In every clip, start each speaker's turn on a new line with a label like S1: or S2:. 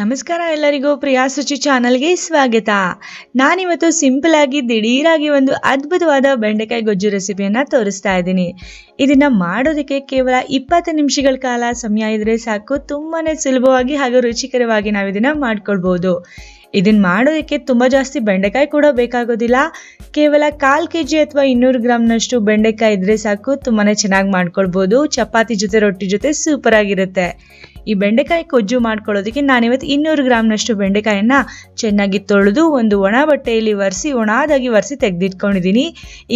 S1: ನಮಸ್ಕಾರ ಎಲ್ಲರಿಗೂ ಪ್ರಿಯಾ ಸುಚಿ ಚಾನಲ್ಗೆ ಸ್ವಾಗತ. ನಾನಿವತ್ತು ಸಿಂಪಲ್ ಆಗಿ ದಿಢೀರಾಗಿ ಒಂದು ಅದ್ಭುತವಾದ ಬೆಂಡೆಕಾಯಿ ಗೊಜ್ಜು ರೆಸಿಪಿಯನ್ನು ತೋರಿಸ್ತಾ ಇದ್ದೀನಿ. ಇದನ್ನು ಮಾಡೋದಕ್ಕೆ ಕೇವಲ ಇಪ್ಪತ್ತು ನಿಮಿಷಗಳ ಕಾಲ ಸಮಯ ಇದ್ದರೆ ಸಾಕು. ತುಂಬಾ ಸುಲಭವಾಗಿ ಹಾಗೂ ರುಚಿಕರವಾಗಿ ನಾವು ಇದನ್ನು ಮಾಡ್ಕೊಳ್ಬೋದು. ಇದನ್ನು ಮಾಡೋದಕ್ಕೆ ತುಂಬ ಜಾಸ್ತಿ ಬೆಂಡೆಕಾಯಿ ಕೂಡ ಬೇಕಾಗೋದಿಲ್ಲ. ಕೇವಲ ಕಾಲು ಕೆ ಜಿ ಅಥವಾ ಇನ್ನೂರು ಗ್ರಾಮ್ನಷ್ಟು ಬೆಂಡೆಕಾಯಿ ಇದ್ದರೆ ಸಾಕು. ತುಂಬಾ ಚೆನ್ನಾಗಿ ಮಾಡ್ಕೊಳ್ಬೋದು. ಚಪಾತಿ ಜೊತೆ ರೊಟ್ಟಿ ಜೊತೆ ಸೂಪರ್ ಆಗಿರುತ್ತೆ ಈ ಬೆಂಡೆಕಾಯಿ ಕೊಜ್ಜು ಮಾಡ್ಕೊಳ್ಳೋದಕ್ಕೆ ನಾನಿವತ್ತು ಇನ್ನೂರು ಗ್ರಾಮ್ನಷ್ಟು ಬೆಂಡೆಕಾಯನ್ನು ಚೆನ್ನಾಗಿ ತೊಳೆದು ಒಂದು ಒಣ ಬಟ್ಟೆಯಲ್ಲಿ ಒರೆಸಿ, ಒಣಾದಾಗಿ ಒರೆಸಿ ತೆಗೆದಿಟ್ಕೊಂಡಿದ್ದೀನಿ.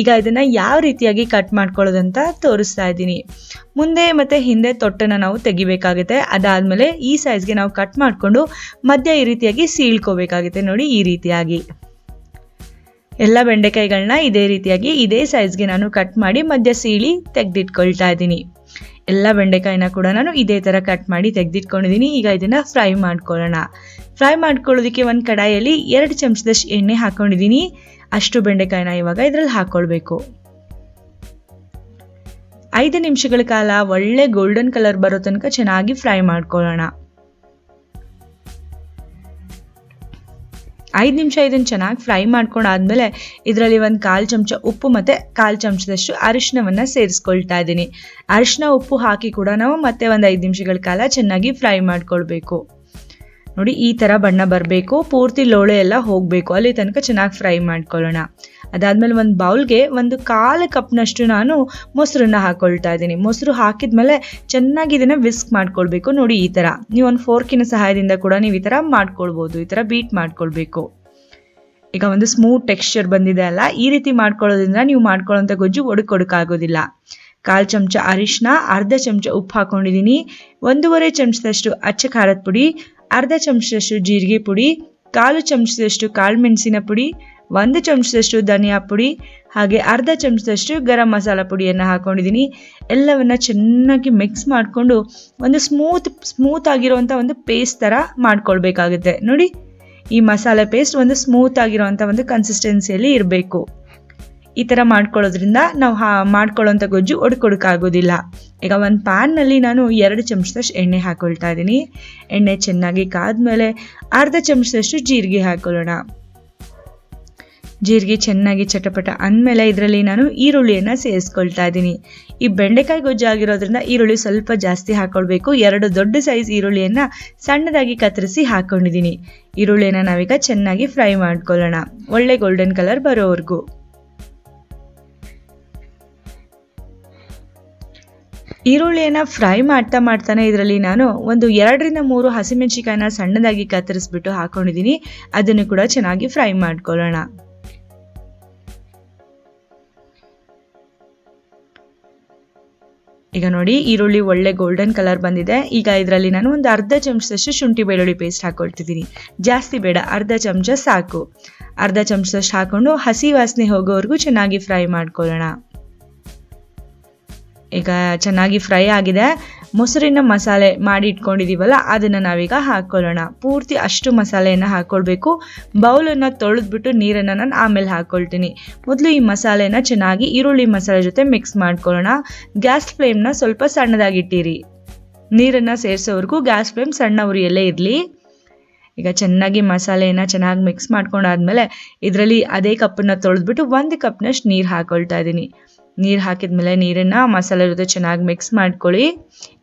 S1: ಈಗ ಇದನ್ನು ಯಾವ ರೀತಿಯಾಗಿ ಕಟ್ ಮಾಡ್ಕೊಳ್ಳೋದಂತ ತೋರಿಸ್ತಾ ಇದ್ದೀನಿ. ಮುಂದೆ ಮತ್ತು ಹಿಂದೆ ತೊಟ್ಟನ್ನು ನಾವು ತೆಗಿಬೇಕಾಗುತ್ತೆ. ಅದಾದಮೇಲೆ ಈ ಸೈಜ್ಗೆ ನಾವು ಕಟ್ ಮಾಡಿಕೊಂಡು ಮಧ್ಯ ಈ ರೀತಿಯಾಗಿ ಸೀಳ್ಕೋಬೇಕಾಗುತ್ತೆ ನೋಡಿ ಈ ರೀತಿಯಾಗಿ. ಎಲ್ಲ ಬೆಂಡೆಕಾಯಿಗಳನ್ನ ಇದೇ ರೀತಿಯಾಗಿ ಇದೇ ಸೈಜ್ಗೆ ನಾನು ಕಟ್ ಮಾಡಿ ಮಧ್ಯ ಸೀಳಿ ತೆಗೆದಿಟ್ಕೊಳ್ತಾ ಇದ್ದೀನಿ. ಎಲ್ಲ ಬೆಂಡೆಕಾಯಿನ ಕೂಡ ನಾನು ಇದೇ ಥರ ಕಟ್ ಮಾಡಿ ತೆಗೆದಿಟ್ಕೊಂಡಿದ್ದೀನಿ ಈಗ ಇದನ್ನು ಫ್ರೈ ಮಾಡ್ಕೊಳ್ಳೋಣ. ಫ್ರೈ ಮಾಡ್ಕೊಳ್ಳೋದಕ್ಕೆ ಒಂದು ಕಡಾಯಲ್ಲಿ ಎರಡು ಚಮಚದಷ್ಟು ಎಣ್ಣೆ ಹಾಕ್ಕೊಂಡಿದ್ದೀನಿ ಅಷ್ಟು ಬೆಂಡೆಕಾಯಿನ ಇವಾಗ ಇದರಲ್ಲಿ ಹಾಕ್ಕೊಳ್ಬೇಕು ಐದು ನಿಮಿಷಗಳ ಕಾಲ ಒಳ್ಳೆ ಗೋಲ್ಡನ್ ಕಲರ್ ಬರೋ ತನಕ ಚೆನ್ನಾಗಿ ಫ್ರೈ ಮಾಡ್ಕೊಳ್ಳೋಣ. ಐದು ನಿಮಿಷ ಇದನ್ನು ಚೆನ್ನಾಗಿ ಫ್ರೈ ಮಾಡ್ಕೊಂಡಾದ್ಮೇಲೆ ಇದರಲ್ಲಿ ಒಂದು ಕಾಲು ಚಮಚ ಉಪ್ಪು ಮತ್ತು ಕಾಲು ಚಮಚದಷ್ಟು ಅರಿಶಿನವನ್ನು ಸೇರಿಸ್ಕೊಳ್ತಾ ಇದ್ದೀನಿ. ಅರಿಶಿನ ಉಪ್ಪು ಹಾಕಿ ಕೂಡ ನಾವು ಮತ್ತೆ ಒಂದು ಐದು ನಿಮಿಷಗಳ ಕಾಲ ಚೆನ್ನಾಗಿ ಫ್ರೈ ಮಾಡ್ಕೊಳ್ಬೇಕು. ನೋಡಿ, ಈ ಥರ ಬಣ್ಣ ಬರಬೇಕು. ಪೂರ್ತಿ ಲೋಳೆ ಎಲ್ಲ ಹೋಗಬೇಕು. ಅಲ್ಲಿ ತನಕ ಚೆನ್ನಾಗಿ ಫ್ರೈ ಮಾಡ್ಕೊಳ್ಳೋಣ. ಅದಾದಮೇಲೆ ಒಂದು ಬೌಲ್ಗೆ ಒಂದು ಕಾಲು ಕಪ್ನಷ್ಟು ನಾನು ಮೊಸರನ್ನ ಹಾಕ್ಕೊಳ್ತಾ ಇದ್ದೀನಿ. ಮೊಸರು ಹಾಕಿದ್ಮೇಲೆ ಚೆನ್ನಾಗಿ ಇದನ್ನು ವಿಸ್ಕ್ ಮಾಡ್ಕೊಳ್ಬೇಕು. ನೋಡಿ, ಈ ಥರ ನೀವು ಒಂದು ಫೋರ್ಕಿನ ಸಹಾಯದಿಂದ ಕೂಡ ನೀವು ಈ ಥರ ಮಾಡ್ಕೊಳ್ಬೋದು. ಈ ಥರ ಬೀಟ್ ಮಾಡ್ಕೊಳ್ಬೇಕು. ಈಗ ಒಂದು ಸ್ಮೂತ್ ಟೆಕ್ಸ್ಚರ್ ಬಂದಿದೆ ಅಲ್ಲ, ಈ ರೀತಿ ಮಾಡ್ಕೊಳ್ಳೋದ್ರಿಂದ ನೀವು ಮಾಡ್ಕೊಳ್ಳೋಂಥ ಗೊಜ್ಜು ಒಡಕೊಡಕ್ಕಾಗೋದಿಲ್ಲ ಕಾಲು ಚಮಚ ಅರಿಶಿನ ಅರ್ಧ ಚಮಚ ಉಪ್ಪು ಹಾಕೊಂಡಿದ್ದೀನಿ. ಒಂದೂವರೆ ಚಮಚದಷ್ಟು ಅಚ್ಚ ಖಾರದ ಪುಡಿ ಅರ್ಧ ಚಮಚದಷ್ಟು ಜೀರಿಗೆ ಪುಡಿ, ಕಾಲು ಚಮಚದಷ್ಟು ಕಾಳು ಮೆಣಸಿನ ಪುಡಿ, ಒಂದು ಚಮಚದಷ್ಟು ಧನಿಯಾ ಪುಡಿ, ಹಾಗೆ ಅರ್ಧ ಚಮಚದಷ್ಟು ಗರಂ ಮಸಾಲ ಪುಡಿಯನ್ನು ಹಾಕೊಂಡಿದ್ದೀನಿ. ಎಲ್ಲವನ್ನ ಚೆನ್ನಾಗಿ ಮಿಕ್ಸ್ ಮಾಡಿಕೊಂಡು ಒಂದು ಸ್ಮೂತ್ ಸ್ಮೂತ್ ಆಗಿರುವಂಥ ಒಂದು ಪೇಸ್ಟ್ ಥರ ಮಾಡ್ಕೊಳ್ಬೇಕಾಗುತ್ತೆ. ನೋಡಿ, ಈ ಮಸಾಲೆ ಪೇಸ್ಟ್ ಒಂದು ಸ್ಮೂತ್ ಆಗಿರುವಂಥ ಒಂದು ಕನ್ಸಿಸ್ಟೆನ್ಸಿಯಲ್ಲಿ ಇರಬೇಕು. ಈ ಥರ ಮಾಡ್ಕೊಳ್ಳೋದ್ರಿಂದ ನಾವು ಹಾ ಮಾಡ್ಕೊಳ್ಳೋಂಥ ಗೊಜ್ಜು ಒಡ್ಕೊಡೋಕ್ಕಾಗೋದಿಲ್ಲ. ಈಗ ಒಂದು ಪ್ಯಾನ್ನಲ್ಲಿ ನಾನು ಎರಡು ಚಮಚದಷ್ಟು ಎಣ್ಣೆ ಹಾಕ್ಕೊಳ್ತಾ ಇದ್ದೀನಿ. ಎಣ್ಣೆ ಚೆನ್ನಾಗಿ ಕಾದ್ಮೇಲೆ ಅರ್ಧ ಚಮಚದಷ್ಟು ಜೀರಿಗೆ ಹಾಕೊಳ್ಳೋಣ. ಜೀರಿಗೆ ಚೆನ್ನಾಗಿ ಚಟಪಟ ಅಂದಮೇಲೆ ಇದರಲ್ಲಿ ನಾನು ಈರುಳ್ಳಿಯನ್ನು ಸೇರಿಸ್ಕೊಳ್ತಾ ಇದ್ದೀನಿ. ಈ ಬೆಂಡೆಕಾಯಿ ಗೊಜ್ಜು ಆಗಿರೋದ್ರಿಂದ ಈರುಳ್ಳಿ ಸ್ವಲ್ಪ ಜಾಸ್ತಿ ಹಾಕ್ಕೊಳ್ಬೇಕು ಎರಡು ದೊಡ್ಡ ಸೈಜ್ ಈರುಳ್ಳಿಯನ್ನು ಸಣ್ಣದಾಗಿ ಕತ್ತರಿಸಿ ಹಾಕ್ಕೊಂಡಿದ್ದೀನಿ ಈರುಳ್ಳಿಯನ್ನು ನಾವೀಗ ಚೆನ್ನಾಗಿ ಫ್ರೈ ಮಾಡ್ಕೊಳ್ಳೋಣ. ಒಳ್ಳೆ ಗೋಲ್ಡನ್ ಕಲರ್ ಬರೋವರೆಗೂ. ಈರುಳ್ಳಿಯನ್ನು ಫ್ರೈ ಮಾಡ್ತಾ ಮಾಡ್ತಾನೆ ಇದರಲ್ಲಿ ನಾನು ಒಂದು ಎರಡರಿಂದ ಮೂರು ಹಸಿಮೆಣಸಿಕಾಯಿನ ಸಣ್ಣದಾಗಿ ಕತ್ತರಿಸ್ಬಿಟ್ಟು ಹಾಕೊಂಡಿದ್ದೀನಿ. ಅದನ್ನು ಕೂಡ ಚೆನ್ನಾಗಿ ಫ್ರೈ ಮಾಡ್ಕೊಳ್ಳೋಣ. ಈಗ ನೋಡಿ, ಈರುಳ್ಳಿ ಒಳ್ಳೆ ಗೋಲ್ಡನ್ ಕಲರ್ ಬಂದಿದೆ. ಈಗ ಇದರಲ್ಲಿ ನಾನು ಒಂದು ಅರ್ಧ ಚಮಚದಷ್ಟು ಶುಂಠಿ ಬೆಳ್ಳುಳ್ಳಿ ಪೇಸ್ಟ್ ಹಾಕೊಳ್ತಿದ್ದೀನಿ. ಜಾಸ್ತಿ ಬೇಡ, ಅರ್ಧ ಚಮಚ ಸಾಕು. ಅರ್ಧ ಚಮಚದಷ್ಟು ಹಾಕೊಂಡು ಹಸಿ ವಾಸನೆ ಹೋಗೋವರೆಗೂ ಚೆನ್ನಾಗಿ ಫ್ರೈ ಮಾಡ್ಕೊಳ್ಳೋಣ. ಈಗ ಚೆನ್ನಾಗಿ ಫ್ರೈ ಆಗಿದೆ. ಮೊಸರಿನ ಮಸಾಲೆ ಮಾಡಿ ಇಟ್ಕೊಂಡಿದ್ದೀವಲ್ಲ ಅದನ್ನು ನಾವೀಗ ಹಾಕ್ಕೊಳ್ಳೋಣ ಪೂರ್ತಿ ಅಷ್ಟು ಮಸಾಲೆಯನ್ನು ಹಾಕ್ಕೊಳ್ಬೇಕು ಬೌಲನ್ನು ತೊಳೆದ್ಬಿಟ್ಟು ನೀರನ್ನು ನಾನು ಆಮೇಲೆ ಹಾಕ್ಕೊಳ್ತೀನಿ ಮೊದಲು ಈ ಮಸಾಲೆನ ಚೆನ್ನಾಗಿ ಈರುಳ್ಳಿ ಮಸಾಲೆ ಜೊತೆ ಮಿಕ್ಸ್ ಮಾಡ್ಕೊಳ್ಳೋಣ. ಗ್ಯಾಸ್ ಫ್ಲೇಮ್ನ ಸ್ವಲ್ಪ ಸಣ್ಣದಾಗಿಟ್ಟಿರಿ. ನೀರನ್ನು ಸೇರಿಸೋವರೆಗೂ ಗ್ಯಾಸ್ ಫ್ಲೇಮ್ ಸಣ್ಣ ಉರಿಯಲ್ಲೇ ಇರಲಿ. ಈಗ ಚೆನ್ನಾಗಿ ಮಸಾಲೆಯನ್ನು ಚೆನ್ನಾಗಿ ಮಿಕ್ಸ್ ಮಾಡ್ಕೊಂಡಾದ್ಮೇಲೆ ಇದರಲ್ಲಿ ಅದೇ ಕಪ್ಪನ್ನು ತೊಳೆದ್ಬಿಟ್ಟು ಒಂದು ಕಪ್ನಷ್ಟು ನೀರು ಹಾಕ್ಕೊಳ್ತಾ ಇದ್ದೀನಿ ನೀರು ಹಾಕಿದ್ಮೇಲೆ ನೀರನ್ನು ಮಸಾಲೆ ಜೊತೆ ಚೆನ್ನಾಗಿ ಮಿಕ್ಸ್ ಮಾಡ್ಕೊಳ್ಳಿ.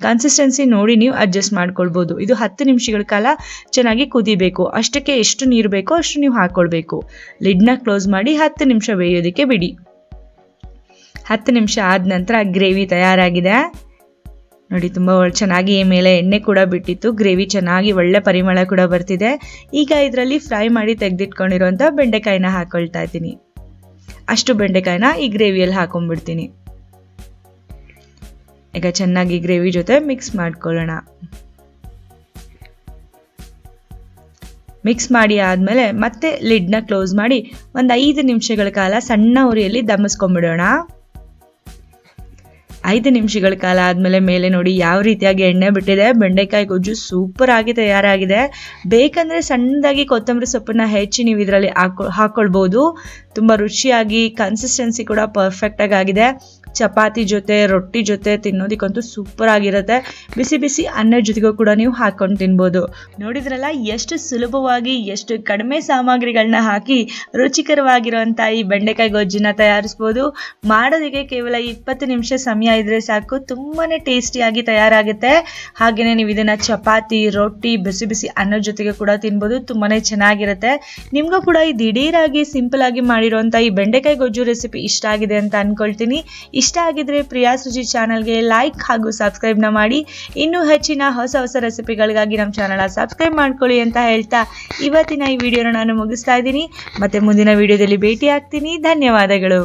S1: ಕನ್ಸಿಸ್ಟೆನ್ಸಿ ನೋಡಿ ನೀವು ಅಡ್ಜಸ್ಟ್ ಮಾಡ್ಕೊಳ್ಬೋದು. ಇದು ಹತ್ತು ನಿಮಿಷಗಳ ಕಾಲ ಚೆನ್ನಾಗಿ ಕುದಿಬೇಕು. ಅಷ್ಟಕ್ಕೆ ಎಷ್ಟು ನೀರು ಬೇಕೋ ಅಷ್ಟು ನೀವು ಹಾಕ್ಕೊಳ್ಬೇಕು ಲಿಡ್ನ ಕ್ಲೋಸ್ ಮಾಡಿ ಹತ್ತು ನಿಮಿಷ ಬೇಯೋದಕ್ಕೆ ಬಿಡಿ. ಹತ್ತು ನಿಮಿಷ ಆದ ನಂತರ ಗ್ರೇವಿ ತಯಾರಾಗಿದೆ. ನೋಡಿ ತುಂಬ ಚೆನ್ನಾಗಿ ಮೇಲೆ ಎಣ್ಣೆ ಕೂಡ ಬಿಟ್ಟಿತ್ತು. ಗ್ರೇವಿ ಚೆನ್ನಾಗಿ ಒಳ್ಳೆ ಪರಿಮಳ ಕೂಡ ಬರ್ತಿದೆ. ಈಗ ಇದರಲ್ಲಿ ಫ್ರೈ ಮಾಡಿ ತೆಗೆದಿಟ್ಕೊಂಡಿರುವಂಥ ಬೆಂಡೆಕಾಯಿನ ಹಾಕ್ಕೊಳ್ತಾ ಇದ್ದೀನಿ. ಅಷ್ಟು ಬೆಂಡೆಕಾಯಿನ ಈ ಗ್ರೇವಿಯಲ್ಲಿ ಹಾಕೊಂಡ್ಬಿಡ್ತೀನಿ. ಈಗ ಚೆನ್ನಾಗಿ ಗ್ರೇವಿ ಜೊತೆ ಮಿಕ್ಸ್ ಮಾಡ್ಕೊಳ್ಳೋಣ. ಮಿಕ್ಸ್ ಮಾಡಿ ಆದಮೇಲೆ ಮತ್ತೆ ಲಿಡ್ನ ಕ್ಲೋಸ್ ಮಾಡಿ ಒಂದು ಐದು ನಿಮಿಷಗಳ ಕಾಲ ಸಣ್ಣ ಉರಿಯಲ್ಲಿ ದಮ್ಮಿಸ್ಕೊಂಡ್ಬಿಡೋಣ. ಐದು ನಿಮಿಷಗಳ ಕಾಲ ಆದಮೇಲೆ ಮೇಲೆ ನೋಡಿ ಯಾವ ರೀತಿಯಾಗಿ ಎಣ್ಣೆ ಬಿಟ್ಟಿದೆ. ಬೆಂಡೆಕಾಯಿ ಗೊಜ್ಜು ಸೂಪರ್ ಆಗಿ ತಯಾರಾಗಿದೆ. ಬೇಕಂದರೆ ಸಣ್ಣದಾಗಿ ಕೊತ್ತಂಬರಿ ಸೊಪ್ಪನ್ನ ಹೆಚ್ಚಿ ನೀವು ಇದರಲ್ಲಿ ಹಾಕೊ ಹಾಕ್ಕೊಳ್ಬೋದು ತುಂಬ ರುಚಿಯಾಗಿ ಕನ್ಸಿಸ್ಟೆನ್ಸಿ ಕೂಡ ಪರ್ಫೆಕ್ಟಾಗಿ ಆಗಿದೆ. ಚಪಾತಿ ಜೊತೆ, ರೊಟ್ಟಿ ಜೊತೆ ತಿನ್ನೋದಕ್ಕಂತೂ ಸೂಪರ್ ಆಗಿರುತ್ತೆ. ಬಿಸಿ ಬಿಸಿ ಅನ್ನದ ಜೊತೆಗೂ ಕೂಡ ನೀವು ಹಾಕೊಂಡು ತಿನ್ಬೋದು. ನೋಡಿದ್ರಲ್ಲ, ಎಷ್ಟು ಸುಲಭವಾಗಿ, ಎಷ್ಟು ಕಡಿಮೆ ಸಾಮಗ್ರಿಗಳನ್ನ ಹಾಕಿ ರುಚಿಕರವಾಗಿರುವಂಥ ಈ ಬೆಂಡೆಕಾಯಿ ಗೊಜ್ಜಿನ ತಯಾರಿಸ್ಬೋದು. ಮಾಡೋದಕ್ಕೆ ಕೇವಲ ಇಪ್ಪತ್ತು ನಿಮಿಷ ಸಮಯ ಇದ್ರೆ ಸಾಕು. ತುಂಬಾ ಟೇಸ್ಟಿಯಾಗಿ ತಯಾರಾಗುತ್ತೆ. ಹಾಗೆಯೇ ನೀವು ಇದನ್ನು ಚಪಾತಿ, ರೊಟ್ಟಿ, ಬಿಸಿ ಬಿಸಿ ಅನ್ನದ ಜೊತೆಗೆ ಕೂಡ ತಿನ್ಬೋದು. ತುಂಬಾ ಚೆನ್ನಾಗಿರುತ್ತೆ. ನಿಮಗೂ ಕೂಡ ಈ ದಿಢೀರಾಗಿ ಸಿಂಪಲ್ ಆಗಿ ಮಾಡಿರುವಂಥ ಈ ಬೆಂಡೆಕಾಯಿ ಗೊಜ್ಜು ರೆಸಿಪಿ ಇಷ್ಟ ಆಗಿದೆ ಅಂತ ಅನ್ಕೊಳ್ತೀನಿ. ಇಷ್ಟ ಆಗಿದ್ರೆ ಪ್ರಿಯಾ ಸುಜಿ ಚಾನಲ್ಗೆ ಲೈಕ್ ಹಾಗೂ ಸಬ್ಸ್ಕ್ರೈಬ್ನ ಮಾಡಿ. ಇನ್ನೂ ಹೆಚ್ಚಿನ ಹೊಸ ಹೊಸ ರೆಸಿಪಿಗಳಿಗಾಗಿ ನಮ್ಮ ಚಾನಲ್ನ ಸಬ್ಸ್ಕ್ರೈಬ್ ಮಾಡ್ಕೊಳ್ಳಿ ಅಂತ ಹೇಳ್ತಾ ಇವತ್ತಿನ ಈ ವಿಡಿಯೋನ ನಾನು ಮುಗಿಸ್ತಾ ಇದ್ದೀನಿ. ಮತ್ತೆ ಮುಂದಿನ ವಿಡಿಯೋದಲ್ಲಿ ಭೇಟಿ ಆಗ್ತೀನಿ ಧನ್ಯವಾದಗಳು.